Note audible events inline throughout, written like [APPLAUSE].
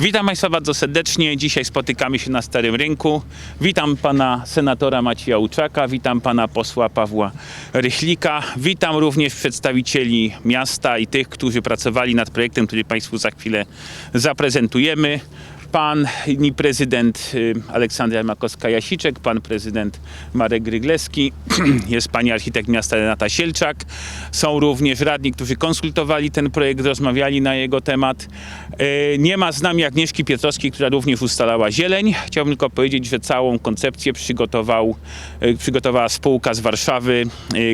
Witam Państwa bardzo serdecznie. Dzisiaj spotykamy się na Starym Rynku. Witam pana senatora Macieja Łuczaka, witam pana posła Pawła Rychlika. Witam również przedstawicieli miasta i tych, którzy pracowali nad projektem, który Państwu za chwilę zaprezentujemy. Pan i prezydent y, Aleksandra Makowska-Jasiczek, pan prezydent Marek Grygleski, [CLEARS THROAT] jest pani architekt miasta Renata Sielczak. Są również radni, którzy konsultowali ten projekt, rozmawiali na jego temat. Y, Nie ma z nami Agnieszki Pietrowskiej, która również ustalała zieleń. Chciałbym tylko powiedzieć, że całą koncepcję przygotował, y, przygotowała spółka z Warszawy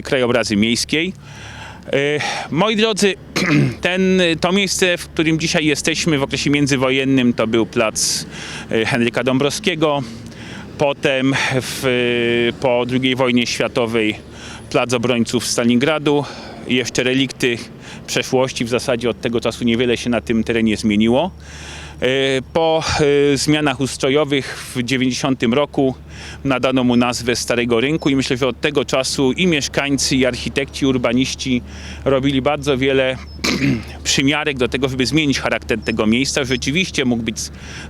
Krajobrazy Miejskiej. E, Moi drodzy, [CLEARS THROAT] ten, to miejsce, w którym dzisiaj jesteśmy w okresie międzywojennym, to był plac e, Henryka Dąbrowskiego. Potem w, po II wojnie światowej plac obrońców Stalingradu. Jeszcze relikty przeszłości, w zasadzie od tego czasu niewiele się na tym terenie zmieniło. E, Po e, zmianach ustrojowych w 90 roku nadano mu nazwę Starego Rynku i myślę, że od tego czasu i mieszkańcy, i architekci, urbaniści robili bardzo wiele [CLEARS THROAT] przymiarek do tego, żeby zmienić charakter tego miejsca. Rzeczywiście mógł być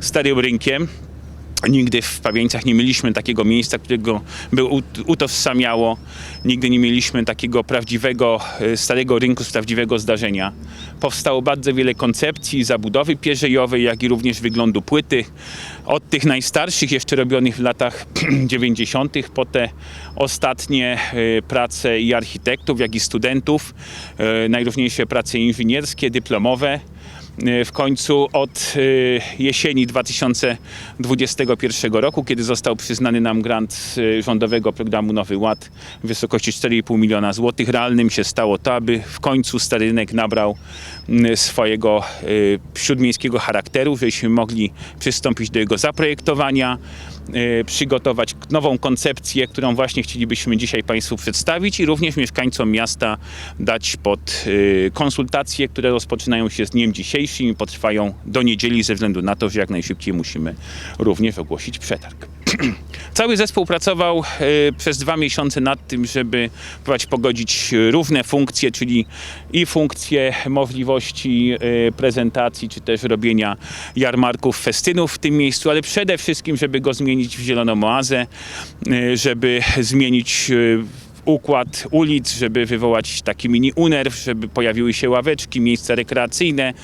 Starym Rynkiem. Nigdy w Pawieńcach nie mieliśmy takiego miejsca, którego by ut- utożsamiało. Nigdy nie mieliśmy takiego prawdziwego e, starego rynku prawdziwego zdarzenia. Powstało bardzo wiele koncepcji zabudowy pierzejowej, jak i również wyglądu płyty. Od tych najstarszych, jeszcze robionych w latach [CLEARS THROAT] 90., po te ostatnie e, prace i architektów, jak i studentów, e, najróżniejsze prace inżynierskie, dyplomowe. W końcu od y, jesieni 2021 roku, kiedy został przyznany nam grant y, rządowego programu Nowy Ład w wysokości 4,5 miliona złotych, realnym się stało to, aby w końcu Stary Rynek nabrał swojego śródmiejskiego charakteru, żebyśmy mogli przystąpić do jego zaprojektowania, przygotować nową koncepcję, którą właśnie chcielibyśmy dzisiaj Państwu przedstawić i również mieszkańcom miasta dać pod y, konsultacje, które rozpoczynają się z dniem dzisiejszym i potrwają do niedzieli ze względu na to, że jak najszybciej musimy również ogłosić przetarg. [CLEARS THROAT] Cały zespół pracował e, przez dwa miesiące nad tym, żeby próbować pogodzić równe funkcje, czyli i funkcje możliwości prezentacji, czy też robienia jarmarków, festynów w tym miejscu, ale przede wszystkim, żeby go zmienić w zieloną oazę, e, żeby zmienić e, układ ulic, żeby wywołać taki mini unerw, żeby pojawiły się ławeczki, miejsca rekreacyjne,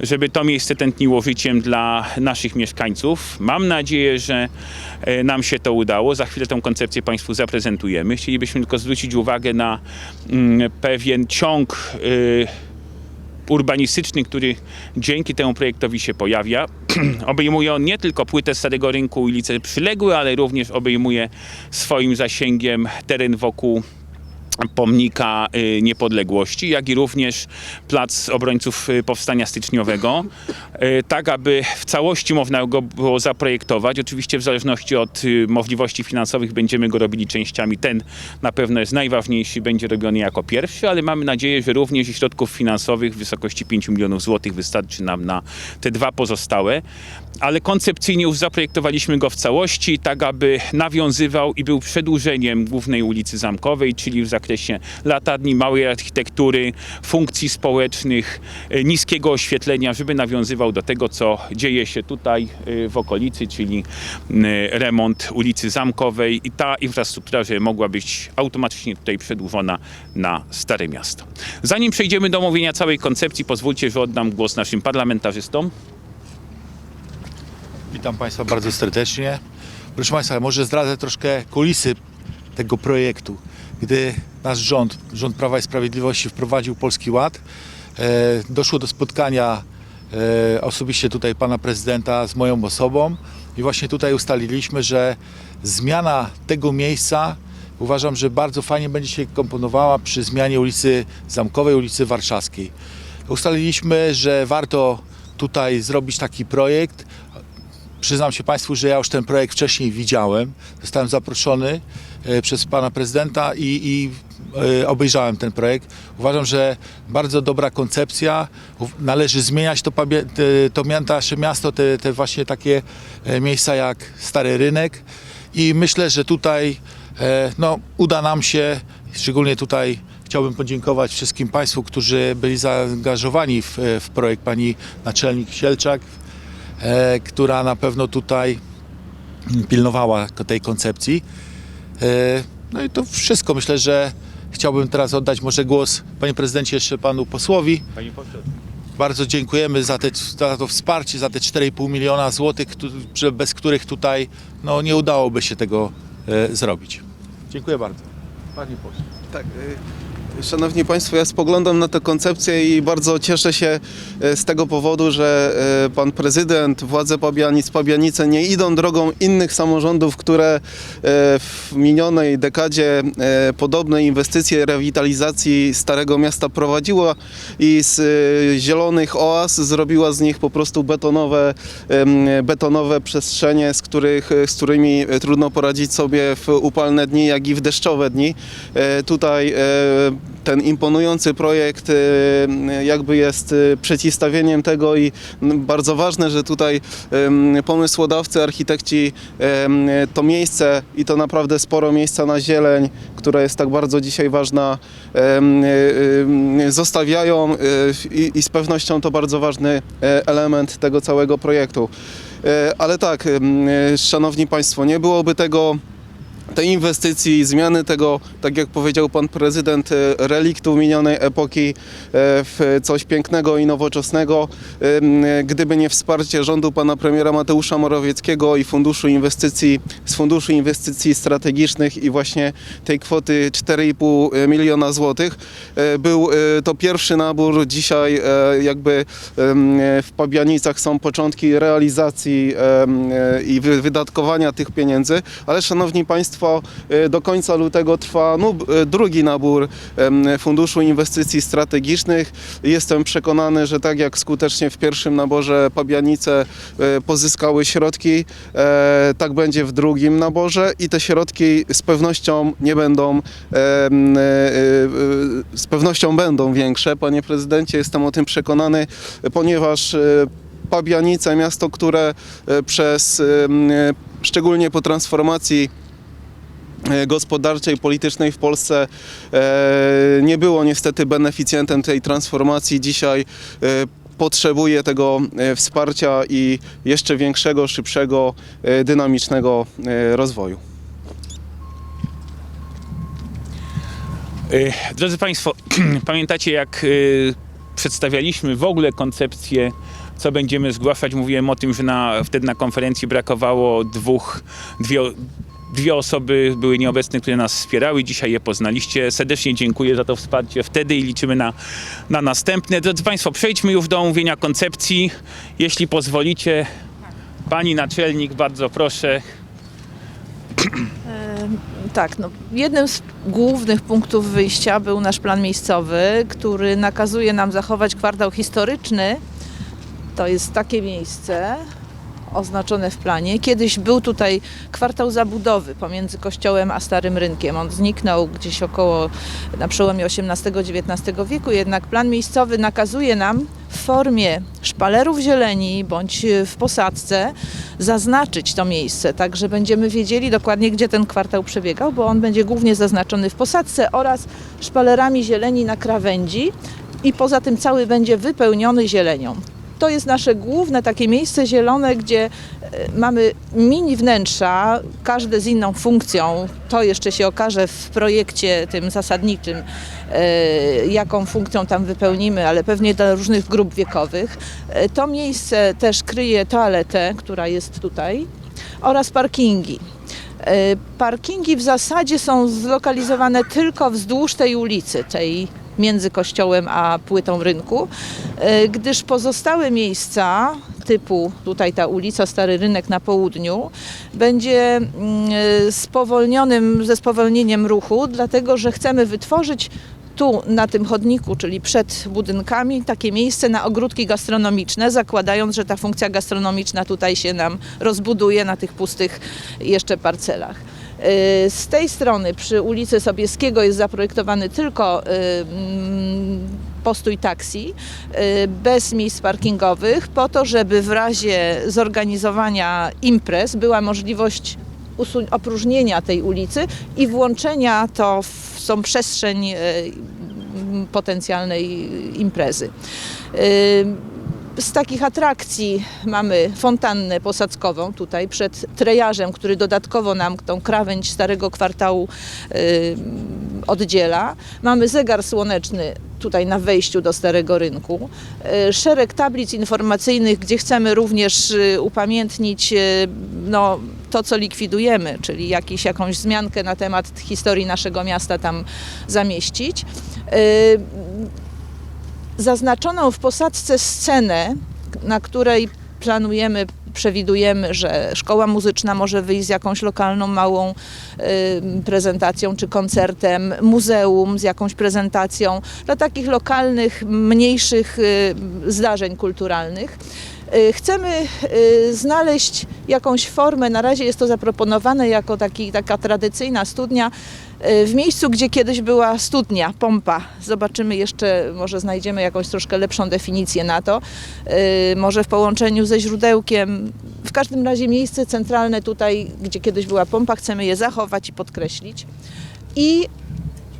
żeby to miejsce tętniło życiem dla naszych mieszkańców. Mam nadzieję, że e, nam się to udało. Za chwilę tę koncepcję Państwu zaprezentujemy. Chcielibyśmy tylko zwrócić uwagę na mm, pewien ciąg y, urbanistyczny, który dzięki temu projektowi się pojawia. [CLEARS THROAT] obejmuje on nie tylko płytę Starego Rynku, ulice przyległe, ale również obejmuje swoim zasięgiem teren wokół pomnika y, niepodległości, jak i również plac obrońców y, powstania styczniowego, y, tak aby w całości można go było zaprojektować. Oczywiście w zależności od możliwości finansowych będziemy go robili częściami. Ten na pewno jest najważniejszy, będzie robiony jako pierwszy, ale mamy nadzieję, że również środków finansowych w wysokości 5 milionów złotych wystarczy nam na te dwa pozostałe. Ale koncepcyjnie już zaprojektowaliśmy go w całości, tak aby nawiązywał i był przedłużeniem głównej ulicy Zamkowej, czyli w zakresie latarni, małej architektury, funkcji społecznych, e, niskiego oświetlenia, żeby nawiązywał do tego, co dzieje się tutaj e, w okolicy, czyli m, remont ulicy Zamkowej i ta infrastruktura, żeby mogła być automatycznie tutaj przedłużona na Stare Miasto. Zanim przejdziemy do omówienia całej koncepcji, pozwólcie, że oddam głos naszym parlamentarzystom. Witam Państwa bardzo serdecznie. Proszę Państwa, może zdradzę troszkę kulisy tego projektu. Gdy nasz rząd, rząd Prawa i Sprawiedliwości wprowadził Polski Ład, e, doszło do spotkania e, osobiście tutaj pana prezydenta z moją osobą i właśnie tutaj ustaliliśmy, że zmiana tego miejsca uważam, że bardzo fajnie będzie się komponowała przy zmianie ulicy Zamkowej, ulicy Warszawskiej. Ustaliliśmy, że warto tutaj zrobić taki projekt, Przyznam się Państwu, że ja już ten projekt wcześniej widziałem. Zostałem zaproszony e, przez pana prezydenta i, i e, obejrzałem ten projekt. Uważam, że bardzo dobra koncepcja. Należy zmieniać to, to nasze miasto, te, te właśnie takie e, miejsca jak Stary Rynek. I myślę, że tutaj no, uda nam się, szczególnie tutaj chciałbym podziękować wszystkim Państwu, którzy byli zaangażowani w, w projekt. Pani naczelnik Sielczak, która na pewno tutaj pilnowała tej koncepcji. E, No i to wszystko. Myślę, że chciałbym teraz oddać może głos, panie prezydencie, jeszcze panu posłowi. Panie pośle. Bardzo dziękujemy za, te, za to wsparcie, za te 4,5 miliona złotych, bez których tutaj no, nie udałoby się tego e, zrobić. Dziękuję bardzo. Panie pośle. Tak. y, Szanowni Państwo, ja spoglądam na tę koncepcję i bardzo cieszę się y, z tego powodu, że y, pan prezydent, władze Pabianic, Pabianice nie idą drogą innych samorządów, które y, w minionej dekadzie podobne inwestycje rewitalizacji Starego Miasta prowadziła i z zielonych oaz zrobiła z nich po prostu betonowe, betonowe przestrzenie, z, których, z którymi trudno poradzić sobie w upalne dni, jak i w deszczowe dni. E, Tutaj e, ten imponujący projekt e, jakby jest e, przeciwstawieniem tego i bardzo ważne, że tutaj pomysłodawcy, architekci to miejsce i to naprawdę sporo miejsca na zieleń, która jest tak bardzo dzisiaj ważna, zostawiają e, i, z pewnością to bardzo ważny e, element tego całego projektu. E, Ale tak, szanowni państwo, nie byłoby tego tej inwestycji, zmiany tego, tak jak powiedział pan prezydent, e, reliktu minionej epoki e, w coś pięknego i nowoczesnego. E, Gdyby nie wsparcie rządu pana premiera Mateusza Morawieckiego i Funduszu Inwestycji, z Funduszu Inwestycji Strategicznych i właśnie tej kwoty 4,5 miliona złotych, był to pierwszy nabór. Dzisiaj jakby w Pabianicach są początki realizacji i wy- wydatkowania tych pieniędzy, ale szanowni państwo, e, do końca lutego trwa nub- e, drugi nabór Funduszu Inwestycji Strategicznych. Jestem przekonany, że tak jak skutecznie w pierwszym naborze Pabianice e, pozyskały środki, tak będzie w drugim naborze i te środki z pewnością nie będą, z pewnością będą większe. Panie prezydencie, jestem o tym przekonany, ponieważ Pabianice, miasto, które przez, szczególnie po transformacji gospodarczej, politycznej w Polsce e, nie było niestety beneficjentem tej transformacji. Dzisiaj e, potrzebuje tego e, wsparcia i jeszcze większego, szybszego, e, dynamicznego e, rozwoju. Drodzy Państwo, [CLEARS THROAT] pamiętacie jak przedstawialiśmy w ogóle koncepcję, co będziemy zgłaszać? Mówiłem o tym, że na, wtedy na konferencji brakowało dwóch, dwie, dwie osoby były nieobecne, które nas wspierały. Dzisiaj je poznaliście. Serdecznie dziękuję za to wsparcie wtedy i liczymy na, na następne. Drodzy Państwo, przejdźmy już do omówienia koncepcji. Jeśli pozwolicie, Pani Naczelnik, bardzo proszę. Tak, no, jednym z głównych punktów wyjścia był nasz plan miejscowy, który nakazuje nam zachować kwartał historyczny. To jest takie miejsce oznaczone w planie. Kiedyś był tutaj kwartał zabudowy pomiędzy kościołem a Starym Rynkiem. On zniknął gdzieś około na przełomie XVIII-XIX wieku, jednak plan miejscowy nakazuje nam w formie szpalerów zieleni bądź w posadzce zaznaczyć to miejsce, tak że będziemy wiedzieli dokładnie, gdzie ten kwartał przebiegał, bo on będzie głównie zaznaczony w posadzce oraz szpalerami zieleni na krawędzi i poza tym cały będzie wypełniony zielenią. To jest nasze główne takie miejsce zielone, gdzie e, mamy mini wnętrza, każde z inną funkcją. To jeszcze się okaże w projekcie tym zasadniczym, e, jaką funkcją tam wypełnimy, ale pewnie dla różnych grup wiekowych. E, To miejsce też kryje toaletę, która jest tutaj, oraz parkingi. Parkingi w zasadzie są zlokalizowane tylko wzdłuż tej ulicy, tej między kościołem a płytą rynku, e, gdyż pozostałe miejsca typu tutaj ta ulica Stary Rynek na południu będzie mm, e, spowolnionym, ze spowolnieniem ruchu, dlatego że chcemy wytworzyć tu na tym chodniku, czyli przed budynkami, takie miejsce na ogródki gastronomiczne, zakładając, że ta funkcja gastronomiczna tutaj się nam rozbuduje na tych pustych jeszcze parcelach. Y, Z tej strony przy ulicy Sobieskiego jest zaprojektowany tylko y, mm, postój taksi y, bez miejsc parkingowych po to, żeby w razie zorganizowania imprez była możliwość opróżnienia tej ulicy i włączenia to w tą przestrzeń potencjalnej imprezy. Z takich atrakcji mamy fontannę posadzkową tutaj przed trejarzem, który dodatkowo nam tą krawędź starego kwartału y, oddziela. Mamy zegar słoneczny tutaj na wejściu do Starego Rynku. Y, Szereg tablic informacyjnych, gdzie chcemy również y, upamiętnić no, to, co likwidujemy, czyli jakiś, jakąś wzmiankę na temat historii naszego miasta tam zamieścić. Zaznaczoną w posadzce scenę, na której planujemy, przewidujemy, że szkoła muzyczna może wyjść z jakąś lokalną małą y, prezentacją czy koncertem, muzeum z jakąś prezentacją dla takich lokalnych, mniejszych y, zdarzeń kulturalnych. Y, Chcemy y, znaleźć jakąś formę, na razie jest to zaproponowane jako taki, taka tradycyjna studnia, w miejscu, gdzie kiedyś była studnia, pompa. Zobaczymy jeszcze, może znajdziemy jakąś troszkę lepszą definicję na to. Y, Może w połączeniu ze źródełkiem. W każdym razie miejsce centralne tutaj, gdzie kiedyś była pompa, chcemy je zachować i podkreślić. I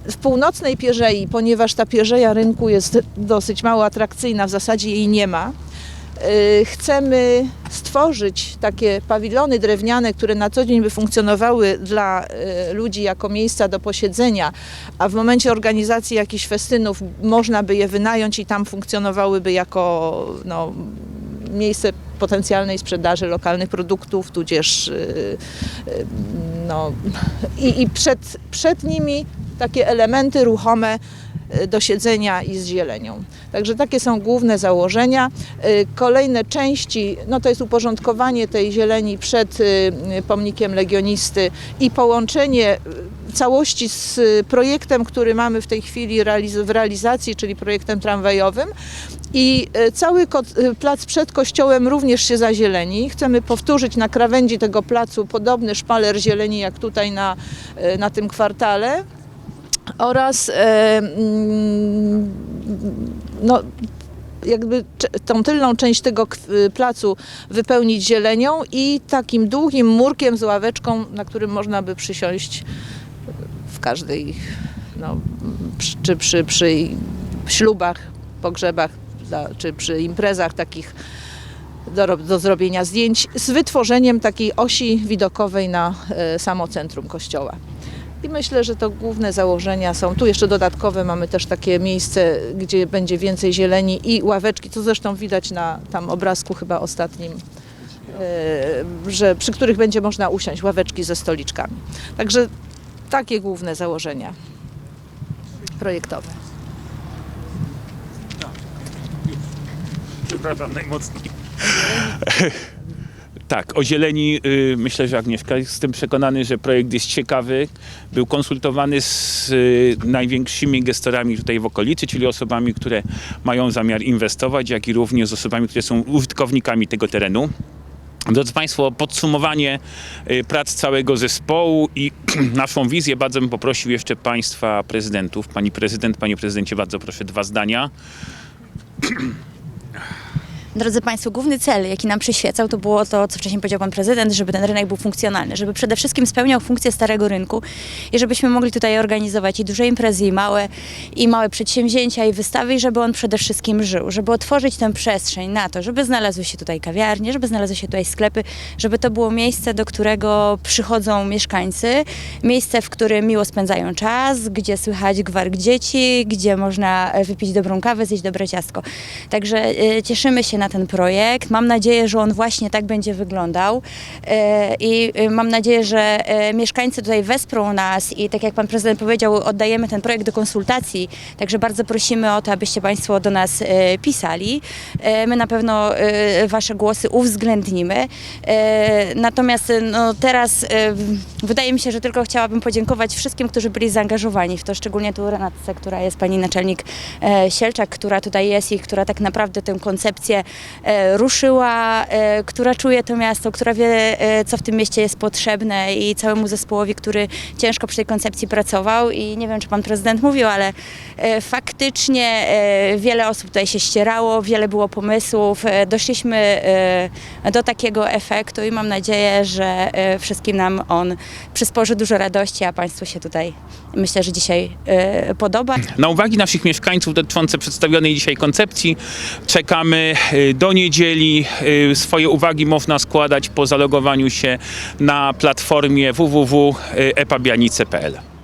w północnej Pierzei, ponieważ ta Pierzeja rynku jest dosyć mało atrakcyjna, w zasadzie jej nie ma, chcemy stworzyć takie pawilony drewniane, które na co dzień by funkcjonowały dla y, ludzi jako miejsca do posiedzenia, a w momencie organizacji jakichś festynów można by je wynająć i tam funkcjonowałyby jako no, miejsce potencjalnej sprzedaży lokalnych produktów, tudzież y, y, no, i, i przed, przed nimi takie elementy ruchome y, do siedzenia i z zielenią. Także takie są główne założenia. Y, Kolejne części, no to jest uporządkowanie tej zieleni przed y, pomnikiem legionisty i połączenie całości z projektem, który mamy w tej chwili w realizacji, czyli projektem tramwajowym. I cały plac przed kościołem również się zazieleni. Chcemy powtórzyć na krawędzi tego placu podobny szpaler zieleni jak tutaj na, na tym kwartale oraz e, mm, no, jakby tą tylną część tego y, placu wypełnić zielenią i takim długim murkiem z ławeczką, na którym można by przysiąść w każdej, no, przy, czy przy, przy ślubach, pogrzebach, czy przy imprezach takich do, do zrobienia zdjęć z wytworzeniem takiej osi widokowej na e, samo centrum kościoła. I myślę, że to główne założenia są. Tu jeszcze dodatkowe mamy też takie miejsce, gdzie będzie więcej zieleni i ławeczki, co zresztą widać na tam obrazku chyba ostatnim, e, że, przy których będzie można usiąść, ławeczki ze stoliczkami. Także takie główne założenia projektowe. Przepraszam najmocniej. [LAUGHS] Tak, o zieleni y, myślę, że Agnieszka. Jestem przekonany, że projekt jest ciekawy. Był konsultowany z y, największymi gestorami tutaj w okolicy, czyli osobami, które mają zamiar inwestować, jak i również z osobami, które są użytkownikami tego terenu. Drodzy Państwo, podsumowanie y, prac całego zespołu i [CLEARS THROAT] naszą wizję bardzo bym poprosił jeszcze Państwa prezydentów. Pani prezydent, Panie prezydencie, bardzo proszę dwa zdania. [CLEARS THROAT] Drodzy Państwo, główny cel, jaki nam przyświecał, to było to, co wcześniej powiedział Pan Prezydent, żeby ten rynek był funkcjonalny, żeby przede wszystkim spełniał funkcję starego rynku i żebyśmy mogli tutaj organizować i duże imprezy, i małe, i małe przedsięwzięcia, i wystawy, i żeby on przede wszystkim żył, żeby otworzyć tę przestrzeń na to, żeby znalazły się tutaj kawiarnie, żeby znalazły się tutaj sklepy, żeby to było miejsce, do którego przychodzą mieszkańcy, miejsce, w którym miło spędzają czas, gdzie słychać gwark dzieci, gdzie można wypić dobrą kawę, zjeść dobre ciastko. Także e, cieszymy się na ten projekt. Mam nadzieję, że on właśnie tak będzie wyglądał E, i e, mam nadzieję, że e, mieszkańcy tutaj wesprą nas i tak jak pan prezydent powiedział, oddajemy ten projekt do konsultacji, także bardzo prosimy o to, abyście państwo do nas e, pisali. My na pewno wasze głosy uwzględnimy. Natomiast no, teraz wydaje mi się, że tylko chciałabym podziękować wszystkim, którzy byli zaangażowani w to, szczególnie tu Renatce, która jest pani naczelnik Sielczak, która tutaj jest i która tak naprawdę tę koncepcję ruszyła, e, która czuje to miasto, która wie, e, co w tym mieście jest potrzebne i całemu zespołowi, który ciężko przy tej koncepcji pracował i nie wiem, czy pan prezydent mówił, ale e, faktycznie e, wiele osób tutaj się ścierało, wiele było pomysłów, e, doszliśmy e, do takiego efektu i mam nadzieję, że e, wszystkim nam on przysporzy dużo radości, a państwu się tutaj myślę, że dzisiaj e, podoba. Na uwagi naszych mieszkańców dotyczące przedstawionej dzisiaj koncepcji czekamy do niedzieli. Y, Swoje uwagi można składać po zalogowaniu się na platformie www.epabianice.pl.